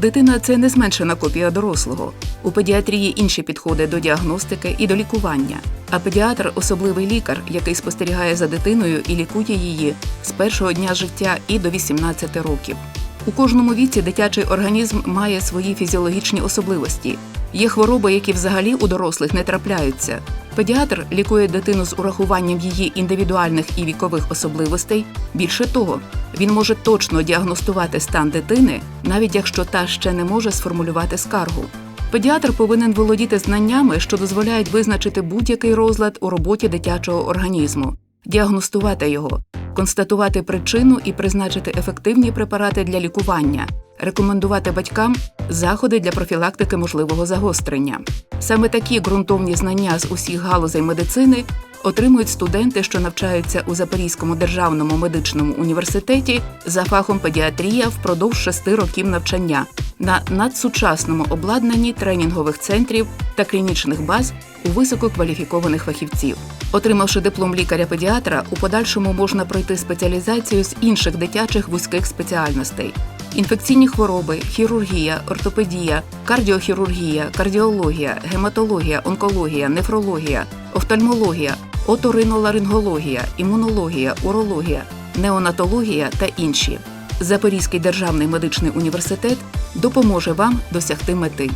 Дитина це не зменшена копія дорослого. У педіатрії інші підходи до діагностики і до лікування. А педіатр особливий лікар, який спостерігає за дитиною і лікує її з першого дня життя і до 18 років. У кожному віці дитячий організм має свої фізіологічні особливості. Є хвороби, які взагалі у дорослих не трапляються. Педіатр лікує дитину з урахуванням її індивідуальних і вікових особливостей. Більше того, він може точно діагностувати стан дитини, навіть якщо та ще не може сформулювати скаргу. Педіатр повинен володіти знаннями, що дозволяють визначити будь-який розлад у роботі дитячого організму, діагностувати його, констатувати причину і призначити ефективні препарати для лікування, рекомендувати батькам заходи для профілактики можливого загострення. Саме такі ґрунтовні знання з усіх галузей медицини отримують студенти, що навчаються у Запорізькому державному медичному університеті за фахом педіатрія впродовж шести років навчання на надсучасному обладнанні тренінгових центрів та клінічних баз у висококваліфікованих фахівців. Отримавши диплом лікаря-педіатра, у подальшому можна пройти спеціалізацію з інших дитячих вузьких спеціальностей. Інфекційні хвороби, хірургія, ортопедія, кардіохірургія, кардіологія, гематологія, онкологія, нефрологія, офтальмологія, оториноларингологія, імунологія, урологія, неонатологія та інші. Запорізький державний медичний університет допоможе вам досягти мети.